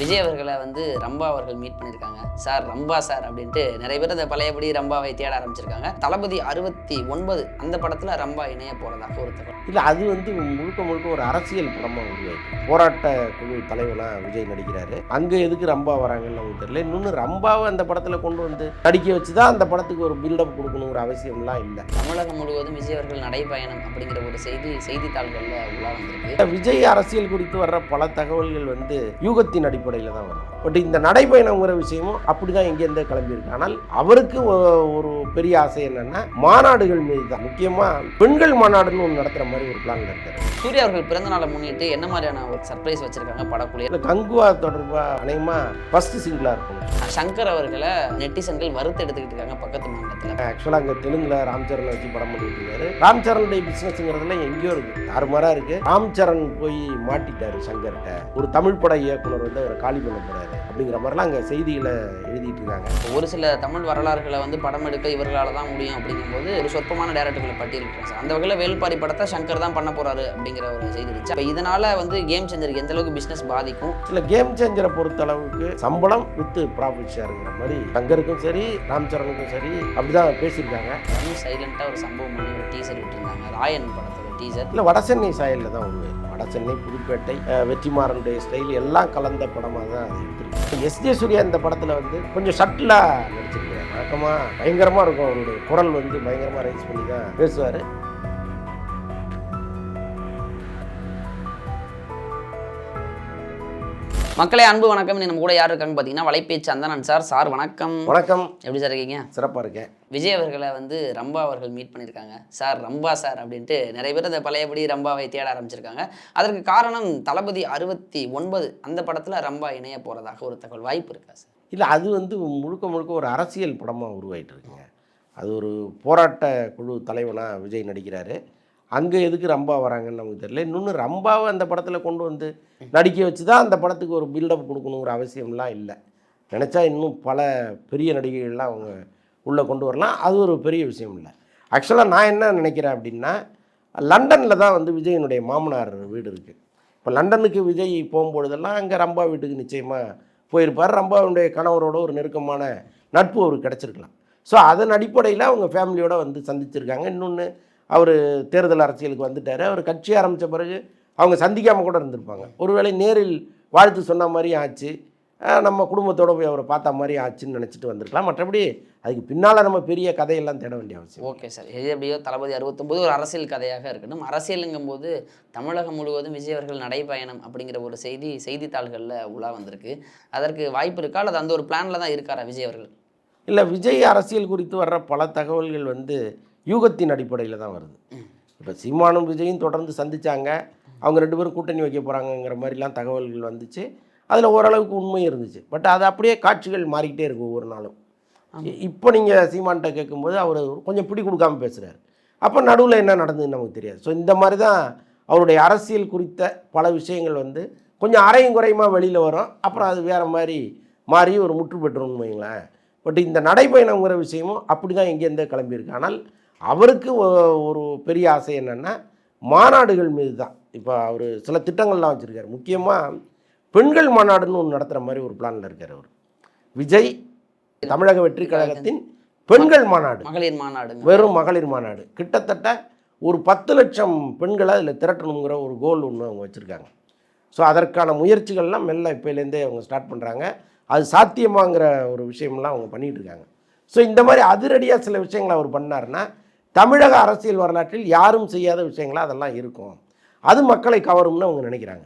விஜய் அவர்களை வந்து ரம்பா அவர்கள் மீட் பண்ணியிருக்காங்க. சார் ரம்பா சார் அப்படின்ட்டு நிறைய பேர் அந்த பழையபடி ரம்பாவை தேட ஆரம்பிச்சிருக்காங்க. தளபதி அறுபத்தி ஒன்பது அந்த படத்துல ரம்பா இணைய போறதாக ஒரு தகவல் இல்லை அது வந்து முழுக்க முழுக்க ஒரு அரசியல் படமாக உருவாயிருக்கு போராட்ட குழு தலைவனாக விஜய் நடிக்கிறாரு. அங்கே எதுக்கு ரம்பா வராங்கன்னு நமக்கு தெரியல. இன்னொன்று ரம்பாவை அந்த படத்தில் கொண்டு வந்து நடிக்க வச்சு தான் அந்த படத்துக்கு ஒரு பில்டப் கொடுக்கணுங்கிற அவசியம்லாம் இல்லை. தமிழகம் முழுவதும் விஜய் அவர்கள் நடைபயணம் அப்படிங்கிற ஒரு செய்தி செய்தித்தாள்கள்ல உலா வந்திருக்கு. விஜய் அரசியல் குறித்து வர்ற பல தகவல்கள் வந்து யூகத்தின் அடிப்படையில் தான் வரும். பட் இந்த நடைபயணங்கிற விஷயமும் அப்படி தான் எங்கேருந்தே கிளம்பியிருக்கு. ஆனால் அவருக்கு ஒரு பெரிய ஆசை என்னன்னா மாநாடுகள் மீது தான் முக்கியமாக பெண்கள் மாநாடுன்னு ஒன்று நடத்துகிற மாதிரி ஒரு பிளான் இருக்காரு சூர்யா அவர்கள் பிறந்த நாளை முன்னிட்டு என்ன மாதிரியான ஒரு சர்ப்ரைஸ் வச்சிருக்காங்க படக்குள்ளே இல்லை கங்குவா தொடர்பாக அநேகமாக ஃபஸ்ட்டு சிங்கிளாக இருக்கும். சங்கர் அவர்களை நெட்டிசன்கள் வறுத்து எடுத்துக்கிட்டு இருக்காங்க பக்கத்து மாநிலத்தில். ஆக்சுவலாக அங்கே தெலுங்குல ராம் சரணை வச்சு படம் பண்ணிட்டு இருக்காரு. ராம் சரணுடைய பிஸ்னஸ்ங்கிறதுல எங்கேயோ இருக்கு. தாறுமாறாக இருக்கு. ராம் சரண் போய் மாட்டிட்டாரு சங்கர்கிட்ட. ஒரு தமிழ் பட இயக்குனர் வந்து அவரை காலி பண்ண போறாரு அப்படிங்கிற மாதிரிலாம் அங்கே செய்திகளை எழுதிட்டு இருக்காங்க. ஒரு சில தமிழ் வரலாறுகளை வந்து படம் எடுக்க இவர்களால தான் முடியும் அப்படிங்கும்போது ஒரு சொற்பமான டேரக்டர்களை பட்டியலிட்டாங்க சார் அந்த வகையில் வேல்பாரி படத்தை சங்கர் தான் பண்ண போறாரு அப்படிங்கிற ஒரு செய்தி இருந்துச்சு அப்போ இதனால வந்து கேம் சேஞ்சருக்கு எந்த அளவுக்கு பிசினஸ் பாதிக்கும்? சில கேம் சேஞ்சரை பொறுத்த அளவுக்கு சம்பளம் வித்து ப்ராஃபிட் ஷேருங்கிற மாதிரி சங்கருக்கும் சரி ராம் சரணுக்கும் சரி அப்படிதான் பேசியிருக்காங்க. சைலண்டாக ஒரு சம்பவம் பண்ணி ஒரு டீசர் விட்டுருந்தாங்க. ராயன் படத்தோட டீசர் இல்லை வடசென்னை சாயலில் தான் உண்மை. வடசென்னை புதுப்பேட்டை வெற்றிமாறனுடைய ஸ்டைல் எல்லாம் கலந்த படமாக தான் அது எடுத்திருக்கு. எஸ். ஜே. சூர்யா இந்த படத்தில் வந்து கொஞ்சம் ஷட்டிலாக நடிச்சிருக்காரு. வழக்கமாக பயங்கரமாக இருக்கும். அவருடைய குரல் வந்து பயங்கரமாக ரைஸ் பண்ணி தான் பேசுவார். மக்களே அன்பு வணக்கம். நம்ம கூட யார் இருக்காங்க பார்த்தீங்கன்னா வலைபேச்சு அந்தனன் சார். சார் வணக்கம். வணக்கம். எப்படி சார் இருக்கீங்க? சிறப்பாக இருக்கேன். விஜய் அவர்களை வந்து ரம்பா அவர்கள் மீட் பண்ணியிருக்காங்க. சார் ரம்பா சார் அப்படின்ட்டு நிறைய பேர் அந்த பழையபடி ரம்பாவை தேட ஆரம்பிச்சிருக்காங்க. அதற்கு காரணம் தளபதி அறுபத்தி ஒன்பது அந்த படத்தில் ரம்பா இணைய போகிறதாக ஒரு தகவல் வாய்ப்பு இருக்கா சார்? இல்லை அது வந்து முழுக்க முழுக்க ஒரு அரசியல் படமாக உருவாயிட்டு இருக்குங்க. அது ஒரு போராட்ட குழு தலைவனாக விஜய் நடிக்கிறாரு. அங்கே எதுக்கு ரம்பா வராங்கன்னு நமக்கு தெரியல. இன்னொன்று ரம்பாவை அந்த படத்தில் கொண்டு வந்து நடிக்க வச்சு தான் அந்த படத்துக்கு ஒரு பில்டப் கொடுக்கணுங்கிற அவசியம்லாம் இல்லை. நினச்சா இன்னும் பல பெரிய நடிகைகள்லாம் அவங்க உள்ளே கொண்டு வரலாம். அது ஒரு பெரிய விஷயம் இல்லை. ஆக்சுவலாக நான் என்ன நினைக்கிறேன் அப்படின்னா லண்டனில் தான் வந்து விஜயனுடைய மாமனார் வீடு இருக்குது இப்போ லண்டனுக்கு விஜய் போகும்பொழுதெல்லாம் அங்கே ரம்பா வீட்டுக்கு நிச்சயமாக போயிருப்பார். ரம்பாவுடைய கணவரோட ஒரு நெருக்கமான நட்பு அவருக்கு கிடச்சிருக்கலாம். ஸோ அதன் அடிப்படையில் அவங்க ஃபேமிலியோடு வந்து சந்திச்சிருக்காங்க. இன்னொன்று அவர் தேர்தல் அரசியலுக்கு வந்துட்டார். அவர் கட்சி ஆரம்பித்த பிறகு அவங்க சந்திக்காமல் கூட இருந்திருப்பாங்க. ஒருவேளை நேரில் வாழ்த்து சொன்ன மாதிரி ஆச்சு. நம்ம குடும்பத்தோட போய் அவரை பார்த்த மாதிரி ஆச்சுன்னு நினச்சிட்டு வந்திருக்கலாம். மற்றபடி அதுக்கு பின்னால் நம்ம பெரிய கதையெல்லாம் தேட வேண்டிய அவசியம். Okay sir. எது எப்படியோ தளபதி அறுபத்தொம்போது ஒரு அரசியல் கதையாக இருக்கட்டும். அரசியலுங்கும் போது தமிழகம் முழுவதும் விஜய் அவர்கள் நடைபயணம் அப்படிங்கிற ஒரு செய்தி செய்தித்தாள்களில் உலா வந்திருக்கு. அதற்கு வாய்ப்பு இருக்கா? அல்லது அந்த ஒரு பிளானில் தான் இருக்காரா விஜய் அவர்கள்? இல்லை விஜய் அரசியல் குறித்து வர்ற பல தகவல்கள் வந்து யூகத்தின் அடிப்படையில் தான் வருது. இப்போ சீமானும் விஜயும் தொடர்ந்து சந்திச்சாங்க. அவங்க ரெண்டு பேரும் கூட்டணி வைக்க போகிறாங்கங்கிற மாதிரிலாம் தகவல்கள் வந்துச்சு. அதில் ஓரளவுக்கு உண்மை இருந்துச்சு. பட் அது அப்படியே காட்சிகள் மாறிக்கிட்டே இருக்கும் ஒவ்வொரு நாளும். இப்போ நீங்கள் சீமான்கிட்ட கேட்கும்போது அவர் கொஞ்சம் பிடி கொடுக்காம பேசுகிறார் அப்போ நடுவில் என்ன நடந்ததுன்னு நமக்கு தெரியாது. ஸோ இந்த மாதிரி தான் அவருடைய அரசியல் குறித்த பல விஷயங்கள் வந்து கொஞ்சம் அரையும் குறையுமா வெளியில் வரும். அப்புறம் அது வேறு மாதிரி மாறி ஒரு முற்று பெற்றும்னு வைங்களேன் பட் இந்த நடைபயணங்கிற விஷயமும் அப்படி தான் எங்கேருந்தே கிளம்பியிருக்கு. ஆனால் அவருக்கு ஒரு பெரிய ஆசை என்னென்னா மாநாடுகள் மீது தான் இப்போ அவர் சில திட்டங்கள்லாம் வச்சுருக்காரு. முக்கியமாக பெண்கள் மாநாடுன்னு ஒன்று நடத்துகிற மாதிரி ஒரு பிளானில் இருக்கார் அவர். விஜய் தமிழக வெற்றி கழகத்தின் பெண்கள் மாநாடு. மகளிர் மாநாடுங்க. வெறும் மகளிர் மாநாடு. கிட்டத்தட்ட ஒரு பத்து லட்சம் பெண்களை அதில் திரட்டணுங்கிற ஒரு கோல் ஒன்று அவங்க வச்சுருக்காங்க. ஸோ அதற்கான முயற்சிகள்லாம் மெல்ல இப்போலேருந்தே அவங்க ஸ்டார்ட் பண்ணுறாங்க அது சாத்தியமாங்கிற ஒரு விஷயம்லாம் அவங்க பண்ணிகிட்டு இருக்காங்க. ஸோ இந்த மாதிரி அதிரடியாக சில விஷயங்களை அவர் பண்ணாருன்னா தமிழக அரசியல் வரலாற்றில் யாரும் செய்யாத விஷயங்களா அதெல்லாம் இருக்கும். அது மக்களை கவரும்னு அவங்க நினைக்கிறாங்க.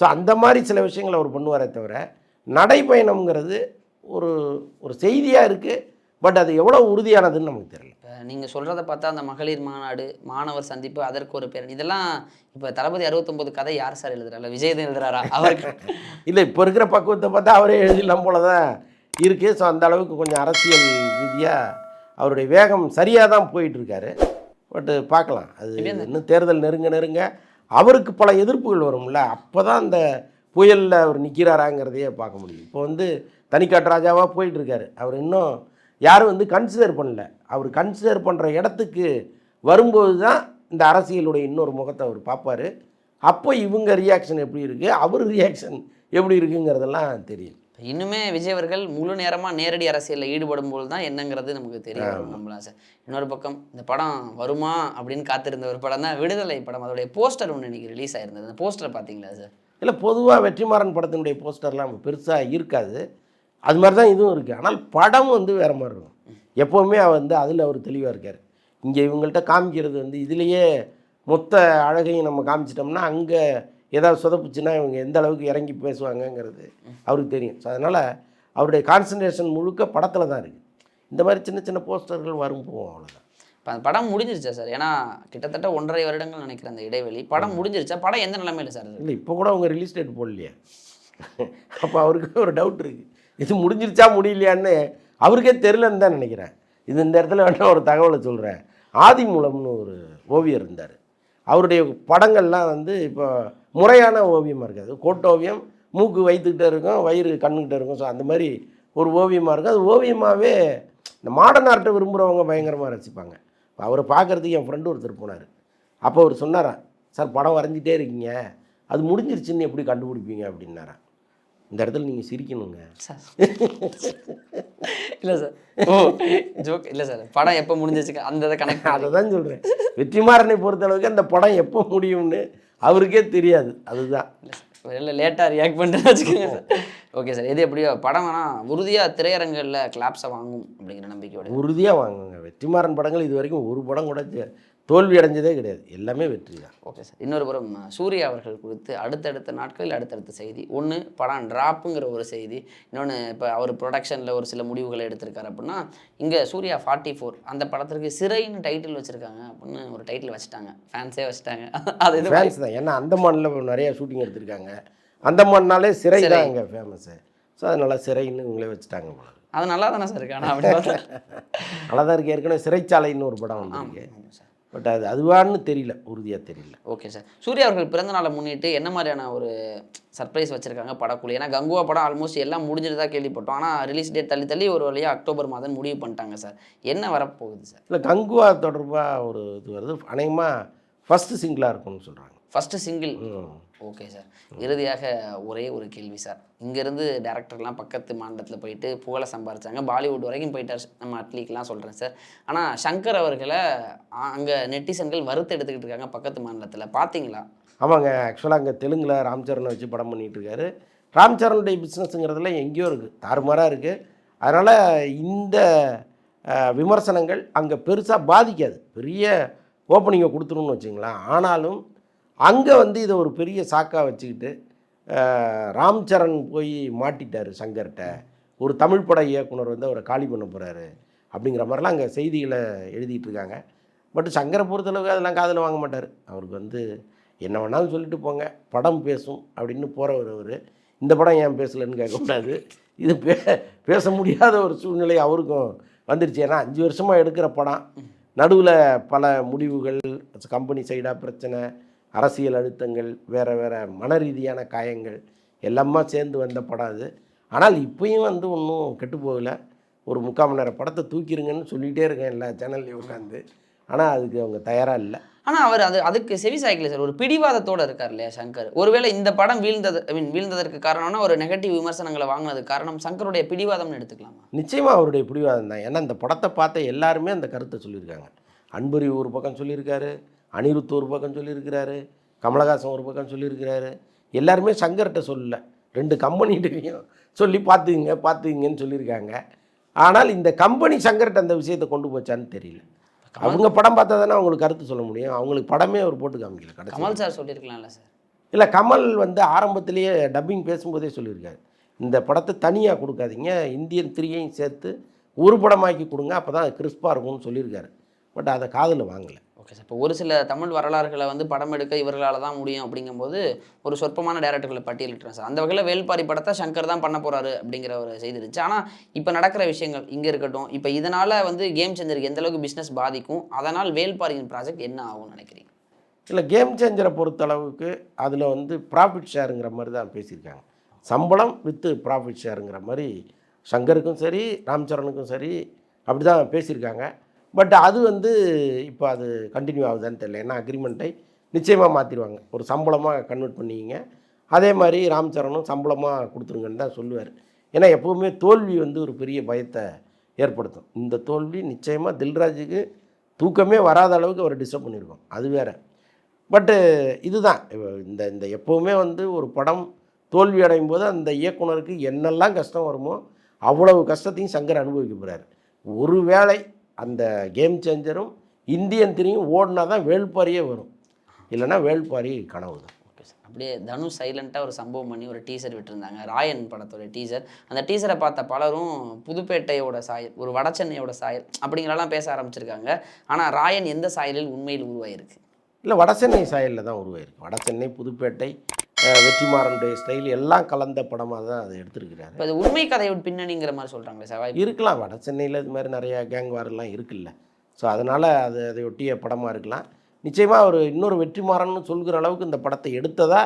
ஸோ அந்த மாதிரி சில விஷயங்களை அவர் பண்ணுவாரே தவிர நடைப்பயணம்ங்கிறது ஒரு ஒரு செய்தியாக இருக்குது பட் அது எவ்வளோ உறுதியானதுன்னு நமக்கு தெரியல. இப்போ நீங்கள் சொல்கிறத பார்த்தா அந்த மகளிர் மாநாடு மாணவர் சந்திப்பு அதற்கு ஒரு பேர். இதெல்லாம் இப்போ தளபதி அறுபத்தொம்போது கதை யார் சார் எழுதுறாரு? விஜய் தான் எழுதுறாரா? அவருக்கு இல்லை இப்போ இருக்கிற பக்குவத்தை பார்த்தா அவரே எழுதிடலாம் போல தான் இருக்குது ஸோ அந்த அளவுக்கு கொஞ்சம் அரசியல் ரீதியாக அவருடைய வேகம் சரியாக தான் போயிட்டு இருக்காரு பட்டு பார்க்கலாம் அது இன்னும் தேர்தல் நெருங்க நெருங்க. அவருக்கு பல எதிர்ப்புகள் வரும்ல. அப்போ தான் அந்த புயலில் அவர் நிற்கிறாராங்கிறதையே பார்க்க முடியும். இப்போ வந்து தனிக்காட்டு ராஜாவாக போயிட்டு இருக்காரு அவர் இன்னும் யாரும் வந்து கன்சிடர் பண்ணல. அவர் கன்சிடர் பண்ணுற இடத்துக்கு வரும்போது தான் இந்த அரசியலுடைய இன்னொரு முகத்தை அவர் பார்ப்பார். அப்போ இவங்க ரியாக்ஷன் எப்படி இருக்குது அவர் ரியாக்ஷன் எப்படி இருக்குங்கிறதெல்லாம் தெரியும். இன்னுமே விஜய் அவர்கள் முழு நேரமா நேரடி அரசியலில் ஈடுபடும் போது தான் என்னங்கிறது நமக்கு தெரியும். நம்பலாம் சார் இன்னொரு பக்கம் இந்த படம் வருமா அப்படின்னு காத்திருந்த ஒரு படம் தான் விடுதலை படம். அதோடைய போஸ்டர் ஒன்று இன்னைக்கு ரிலீஸ் ஆயிருந்தது. அந்த போஸ்டர் பார்த்தீங்களா சார்? இல்லை பொதுவாக வெற்றிமாறன் படத்தினுடைய போஸ்டர்லாம் பெருசாக இருக்காது. அது மாதிரி தான் இதுவும் இருக்குது ஆனால் படம் வந்து வேறு மாதிரி இருக்கும். எப்போவுமே அவர் வந்து அதில் அவர் தெளிவாக இருக்கார். இங்கே இவங்கள்ட்ட காமிக்கிறது வந்து இதுலேயே மொத்த அழகையும் நம்ம காமிச்சிட்டோம்னா அங்கே ஏதாவது சொதப்புச்சுன்னா இவங்க எந்த அளவுக்கு இறங்கி பேசுவாங்கங்கிறது அவருக்கு தெரியும். ஸோ அதனால் அவருடைய கான்சன்ட்ரேஷன் முழுக்க படத்தில் தான் இருக்குது இந்த மாதிரி சின்ன சின்ன போஸ்டர்கள் வரும் போவோம் அவ்வளோதான் இப்போ அந்த படம் முடிஞ்சிருச்சா சார்? ஏன்னா கிட்டத்தட்ட ஒன்றரை வருடங்கள் நினைக்கிறேன் அந்த இடைவெளி. படம் முடிஞ்சிருச்சா? படம் எந்த நிலைமையில சார்? இல்லை இப்போ கூட அவங்க ரிலீஸ் டேட் போடலையே. அப்போ அவருக்கு ஒரு டவுட் இருக்குது இது முடிஞ்சிருச்சா முடியலையான்னு அவருக்கே தெரிலன்னு தான் நினைக்கிறேன். இது இந்த இடத்துல வேணா ஒரு தகவலை சொல்கிறேன் ஆதிமூலம்னு ஒரு ஓவியர் இருந்தார். அவருடைய படங்கள்லாம் வந்து இப்போ முறையான ஓவியமாக இருக்காது கோட்டோவியம் மூக்கு வைத்துக்கிட்டே இருக்கும் வயிறு கண்ணுக்கிட்டே இருக்கும். ஸோ அந்த மாதிரி ஒரு ஓவியமாக இருக்கும் அது ஓவியமாகவே இந்த மாடர்ன் ஆர்ட்டை விரும்புகிறவங்க பயங்கரமாக ரசிப்பாங்க. இப்போ அவரை பார்க்குறதுக்கு என் ஃப்ரெண்டு ஒருத்தர் போனார். அப்போ அவர் சொன்னாராம் சார் படம் வரைஞ்சிட்டே இருக்கீங்க. அது முடிஞ்சிருச்சுன்னு எப்படி கண்டுபிடிப்பீங்க? அப்படின்னாராம் இந்த இடத்துல நீங்கள் சிரிக்கணுங்க. சார். இல்லை சார். ஓ ஜோக் இல்லை சார். படம் எப்போ முடிஞ்சிச்சு அந்த இதை கனெக்ட் அதை தான் சொல்கிறேன் வெற்றிமாறனை பொறுத்தளவுக்கு அந்த படம் எப்போ முடியும்னு அவருக்கே தெரியாது அதுதான். இல்லை லேட்டாக ரியாக்ட் பண்ணுறேன்னு வச்சுக்கோங்க சார். ஓகே சார் எது எப்படியோ படம் வேணால் உறுதியாக திரையரங்கில் கிளாப்ஸை வாங்கும் அப்படிங்கிற நம்பிக்கையோட உறுதியாக வாங்குங்க. வெற்றிமாறன் படங்கள் இது வரைக்கும் ஒரு படம் கூட தோல்வி அடைஞ்சதே கிடையாது. எல்லாமே வெற்றி தான் ஓகே சார் இன்னொரு புறம் சூர்யா அவர்கள் குறித்து அடுத்தடுத்த நாட்களில் அடுத்தடுத்த செய்தி. ஒன்று படம் ட்ராப்புங்கிற ஒரு செய்தி. இன்னொன்று இப்போ அவர் ப்ரொடக்ஷனில் ஒரு சில முடிவுகளை எடுத்திருக்காரு அப்படின்னா இங்கே சூர்யா ஃபார்ட்டி ஃபோர் அந்த படத்திற்கு சிறைன்னு டைட்டில் வச்சுருக்காங்க அப்படின்னு ஒரு டைட்டில் வச்சுட்டாங்க. ஃபேன்ஸே வச்சுட்டாங்க. அது இது ஃபேன்ஸ் தான். ஏன்னா அந்தமானில் நிறைய ஷூட்டிங் எடுத்திருக்காங்க. அந்தமான்னாலே சிறை தான் அங்கே ஃபேமஸ்ஸு ஸோ அதனால சிறைன்னு இவங்களே வச்சுட்டாங்க போல அது நல்லா தானே சார் இருக்கு ஆனால் அப்படி நல்லா தான் இருக்கு. ஏற்கனவே சிறைச்சாலைன்னு ஒரு படம் வந்திருக்கு. பட் அது அதுவான்னு தெரியல உறுதியாக தெரியல. ஓகே சார் சூர்யா அவர்கள் பிறந்த நாளை முன்னிட்டு என்ன மாதிரியான ஒரு சர்ப்ரைஸ் வச்சிருக்காங்க படக்குழு? ஏன்னா கங்குவா படம் ஆல்மோஸ்ட் எல்லாம் முடிஞ்சிட்டு கேள்விப்பட்டோம். ஆனால் ரிலீஸ் டேட் தள்ளி தள்ளி ஒரு வழியாக அக்டோபர் மாதம் முடிவு பண்ணிட்டாங்க சார் என்ன வரப்போகுது சார் இல்லை கங்குவா தொடர்பாக ஒரு இது வருது. அநேகமாக ஃபஸ்ட்டு சிங்கிளாக இருக்கும்னு சொல்கிறாங்க ஃபஸ்ட்டு சிங்கிள் ஓகே சார். இறுதியாக ஒரே ஒரு கேள்வி சார். இங்கேருந்து டேரக்டர்லாம் பக்கத்து மாநிலத்தில் போயிட்டு புகழை சம்பாரிச்சாங்க. பாலிவுட் வரைக்கும் போயிட்டார் நம்ம அட்லீக்லாம் சொல்கிறேன் சார். ஆனால் சங்கர் அவர்களை அங்கே நெட்டிசன்கள் வறுத்து எடுத்துக்கிட்டு இருக்காங்க பக்கத்து மாநிலத்தில். பார்த்தீங்களா ஆமாங்க. ஆக்சுவலாக அங்கே தெலுங்கில் ராம்சரனை வச்சு படம் பண்ணிகிட்டு இருக்காரு. ராம்சரனுடைய பிஸ்னஸ்ங்கிறதுல எங்கேயோ இருக்குது தாறுமாறாக இருக்குது அதனால் இந்த விமர்சனங்கள் அங்கே பெருசாக பாதிக்காது. பெரிய ஓப்பனிங்கை கொடுத்துருன்னு வச்சுங்களேன். ஆனாலும் அங்கே வந்து இதை ஒரு பெரிய சாக்காக வச்சுக்கிட்டு அஹ், ராம்சரண் போய் மாட்டிட்டார் சங்கர்கிட்ட ஒரு தமிழ் பட இயக்குனர் வந்து அவரை காலி பண்ண போகிறாரு அப்படிங்கிற மாதிரிலாம் அங்கே செய்திகளை எழுதிட்டு இருக்காங்க. பட் சங்கரை பொறுத்தளவுக்கு அதெல்லாம் காதில் வாங்க மாட்டார். அவருக்கு வந்து என்ன வேணாலும் சொல்லிட்டு போங்க. படம் பேசும் அப்படின்னு போகிறவர் அவர். இந்த படம் ஏன் பேசலைன்னு கேட்கக்கூடாது. இது பே பேச முடியாத ஒரு சூழ்நிலை அவருக்கும் வந்துருச்சு. ஏன்னா அஞ்சு வருஷமாக எடுக்கிற படம். நடுவில் பல முடிவுகள் கம்பெனி சைடாக பிரச்சனை அரசியல் அழுத்தங்கள் வேறு வேறு மன ரீதியான காயங்கள் எல்லாமே சேர்ந்து வந்த படம் அது. ஆனால் இப்பயும் வந்து ஒன்றும் கெட்டு போகலை. ஒரு முக்கால் மணி நேரம் படத்தை தூக்கிடுங்கன்னு சொல்லிகிட்டே இருக்கேன் எல்லா சேனல்லையும் உட்காந்து ஆனால் அதுக்கு அவங்க தயாராக இல்லை. ஆனால் அவர் அது அதுக்கு செவி சாய்க்கல சார். ஒரு பிடிவாதத்தோட இருக்கார் இல்லையா சங்கர். ஒருவேளை இந்த படம் வீழ்ந்தது ஐ மீன் வீழ்ந்ததற்கு காரணம்னா ஒரு நெகட்டிவ் விமர்சனங்களை வாங்கினதுக்கு காரணம் சங்கருடைய பிடிவாதம்னு எடுத்துக்கலாமா? நிச்சயமாக அவருடைய பிடிவாதம் தான். ஏன்னா இந்த படத்தை பார்த்த எல்லாருமே அந்த கருத்தை சொல்லியிருக்காங்க. அன்பரி ஒரு பக்கம் சொல்லியிருக்காரு. அனிருத் ஒரு பக்கம் சொல்லியிருக்கிறாரு கமலஹாசன் ஒரு பக்கம் சொல்லியிருக்கிறாரு. எல்லாருமே சங்கர்கிட்ட சொல்லல. ரெண்டு கம்பெனிகிட்டையும் சொல்லி பார்த்துக்குங்க பார்த்துக்குங்கன்னு சொல்லியிருக்காங்க. ஆனால் இந்த கம்பெனி சங்கர்கிட்ட அந்த விஷயத்தை கொண்டு போச்சான்னு தெரியல. அவங்க படம் பார்த்தா தானே அவங்களுக்கு கருத்து சொல்ல முடியும். அவங்களுக்கு படமே அவர் போட்டு காமிக்கல கடைசி கமல் சார் சொல்லியிருக்கலாம்ல சார். இல்லை கமல் வந்து ஆரம்பத்திலேயே டப்பிங் பேசும்போதே சொல்லியிருக்காரு. இந்த படத்தை தனியாக கொடுக்காதீங்க. இந்தியன் த்ரீயையும் சேர்த்து ஒரு படமாக்கி கொடுங்க. அப்போ தான் கிறிஸ்பாக இருக்கும்னு சொல்லியிருக்காரு. பட் அதை காதில் வாங்கலை. ஓகே சார் இப்போ ஒரு சில தமிழ் வரலாறுகளை வந்து படம் எடுக்க இவர்களால் தான் முடியும் அப்படிங்கும்போது ஒரு சொற்பமான டேரக்டர்களை பட்டியலிட்டுறேன் சார் அந்த வகையில் வேல்பாரி படத்தை சங்கர் தான் பண்ண போகிறாரு அப்படிங்கிற ஒரு செய்தி இருந்துச்சு. ஆனால் இப்போ நடக்கிற விஷயங்கள் இங்கே இருக்கட்டும் இப்போ இதனால் வந்து கேம் சேஞ்சருக்கு எந்த அளவுக்கு பிஸ்னஸ் பாதிக்கும் அதனால் வேல்பாரியின் ப்ராஜெக்ட் என்ன ஆகும்னு நினைக்கிறீங்க? இல்லை கேம் சேஞ்சரை பொறுத்தளவுக்கு அதில் வந்து ப்ராஃபிட் ஷேருங்கிற மாதிரி தான் பேசியிருக்காங்க. சம்பளம் வித்து ப்ராஃபிட் ஷேருங்கிற மாதிரி சங்கருக்கும் சரி ராம்சரனுக்கும் சரி அப்படி தான் பேசியிருக்காங்க. பட் அது வந்து இப்போ அது கண்டினியூ ஆகுதான்னு தெரியல. ஏன்னா அக்ரிமெண்ட்டை நிச்சயமாக மாற்றிடுவாங்க ஒரு சம்பளமாக கன்வெர்ட் பண்ணிக்கிங்க. அதே மாதிரி ராம் சரணும் சம்பளமாக கொடுத்துருங்கன்னு தான் சொல்லுவார். ஏன்னா எப்போவுமே தோல்வி வந்து ஒரு பெரிய பயத்தை ஏற்படுத்தும். இந்த தோல்வி நிச்சயமாக தில்ராஜுக்கு தூக்கமே வராத அளவுக்கு அவர் டிஸ்டர்ப் பண்ணியிருக்கோம் அது வேறு. பட்டு இதுதான். இந்த இந்த எப்போவுமே வந்து ஒரு படம் தோல்வி அடையும் போது அந்த இயக்குனருக்கு என்னெல்லாம் கஷ்டம் வருமோ அவ்வளவு கஷ்டத்தையும் சங்கர் அனுபவிக்க போகிறார் ஒரு வேளை அந்த கேம் சேஞ்சரும் இந்தியன் திரியும் ஓடினா தான் வேள்பாரியே வரும். இல்லைன்னா வேள்பாரி கனவு தான். ஓகே சார் அப்படியே தனுஷ் சைலண்ட்டாக ஒரு சம்பவம் பண்ணி ஒரு டீசர் விட்டுருந்தாங்க. ராயன் படத்தோட டீசர் அந்த டீசரை பார்த்த பலரும் புதுப்பேட்டையோட சாயல் ஒரு வடசென்னையோட சாயல் அப்படிங்கிறலாம் பேச ஆரம்பிச்சிருக்காங்க. ஆனால் ராயன் எந்த சாயலில் உண்மையில் உருவாயிருக்கு? இல்லை வடசென்னை சாயலில் தான் உருவாயிருக்கு. வடசென்னை புதுப்பேட்டை வெற்றிமாறனுடைய ஸ்டைல் எல்லாம் கலந்த படமாக தான் அதை எடுத்திருக்கிறாரு. இப்போ அது உண்மை கதையோட பின்னணிங்கிற மாதிரி சொல்கிறாங்களே சார் இருக்கலாம். வட சென்னையில் இது மாதிரி நிறையா கேங் வாரெல்லாம் இருக்குல்ல. ஸோ அதனால் அது அதை ஒட்டிய படமாக இருக்கலாம். நிச்சயமாக ஒரு இன்னொரு வெற்றிமாறன்னு சொல்கிற அளவுக்கு இந்த படத்தை எடுத்ததா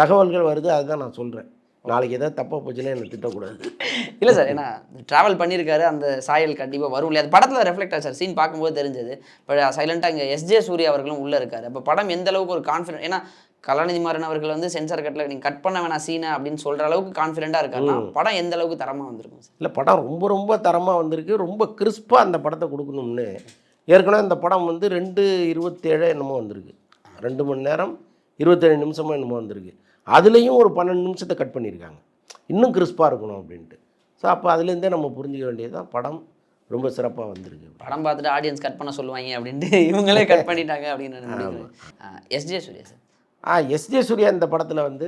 தகவல்கள் வருது அதுதான் நான் சொல்கிறேன் நாளைக்கு ஏதாவது தப்பாக போச்சுன்னா என்னை திட்டக்கூடாது. இல்லை சார் ஏன்னா ட்ராவல் பண்ணியிருக்காரு அந்த சாயல் கண்டிப்பாக வரும் இல்லையா? அது படத்தில் ரெஃப்ளெக்ட் ஆச்சு சார் சீன் பார்க்கும்போது தெரிஞ்சது. இப்போ சைலண்ட்டாக இங்கே எஸ்ஜே சூர்யா அவர்களும் உள்ளே இருக்காரு. அப்போ படம் எந்த அளவுக்கு ஒரு கான்ஃபிடென்ட் ஏன்னா கலாநிதி மாறன் அவர்கள் வந்து சென்சார் கட்டில் நீங்கள் கட் பண்ண வேணாம் சீனை அப்படின்னு சொல்கிற அளவுக்கு கான்ஃபிடென்ட்டாக இருக்காருன்னா படம் எந்த அளவுக்கு தரமாக வந்திருக்கும் சார் இல்லை படம் ரொம்ப ரொம்ப தரமாக வந்திருக்கு. ரொம்ப கிறிஸ்பாக அந்த படத்தை கொடுக்கணும்னு. ஏற்கனவே இந்த படம் வந்து ரெண்டு இருபத்தேழு என்னமோ வந்திருக்கு. ரெண்டு மணி நேரம் இருபத்தேழு நிமிஷமோ என்னமோ வந்திருக்கு. அதுலேயும் ஒரு பன்னெண்டு நிமிஷத்தை கட் பண்ணியிருக்காங்க. இன்னும் கிறிஸ்பாக இருக்கணும் அப்படின்ட்டு. ஸோ அப்போ அதுலேருந்தே நம்ம புரிஞ்சுக்க வேண்டியது தான் படம் ரொம்ப சிறப்பாக வந்திருக்கு. படம் பார்த்துட்டு ஆடியன்ஸ் கட் பண்ண சொல்லுவாங்க அப்படின்ட்டு இவங்களே கட் பண்ணிட்டாங்க அப்படின்னு எஸ்ஜே சூர்யா சார் ஆ எஸ்ஜே சூர்யா இந்த படத்தில் வந்து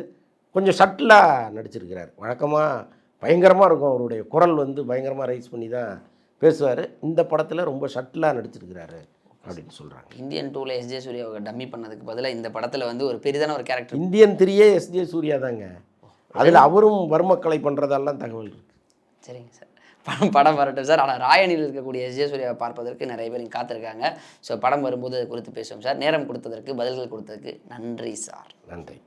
கொஞ்சம் ஷட்டிலாக நடிச்சிருக்கிறார். வழக்கமாக பயங்கரமாக இருக்கும். அவருடைய குரல் வந்து பயங்கரமாக ரைஸ் பண்ணி தான் பேசுவார். இந்த படத்தில் ரொம்ப ஷட்டிலாக நடிச்சிருக்கிறாரு அப்படின்னு சொல்கிறாங்க இந்தியன் டூவில் எஸ்ஜே சூர்யாவை டம்மி பண்ணதுக்கு பதிலாக இந்த படத்தில் வந்து ஒரு பெரிதான ஒரு கேரக்டர் இந்தியன் த்ரீயே எஸ்ஜே சூர்யா தாங்க. அதில் அவரும் வர்மக்கலை பண்ணுறதெல்லாம் தகவல் இருக்குது சரிங்க சார். படம் படம் வரட்டும் சார். ஆனால் ராயனில் இருக்கக்கூடிய எஸ்ஜே பார்ப்பதற்கு நிறைய பேர் காத்திருக்காங்க. ஸோ படம் வரும்போது அது குறித்து பேசுவோம் சார். நேரம் கொடுத்ததற்கு பதில்கள் கொடுத்ததற்கு நன்றி சார். நன்றி.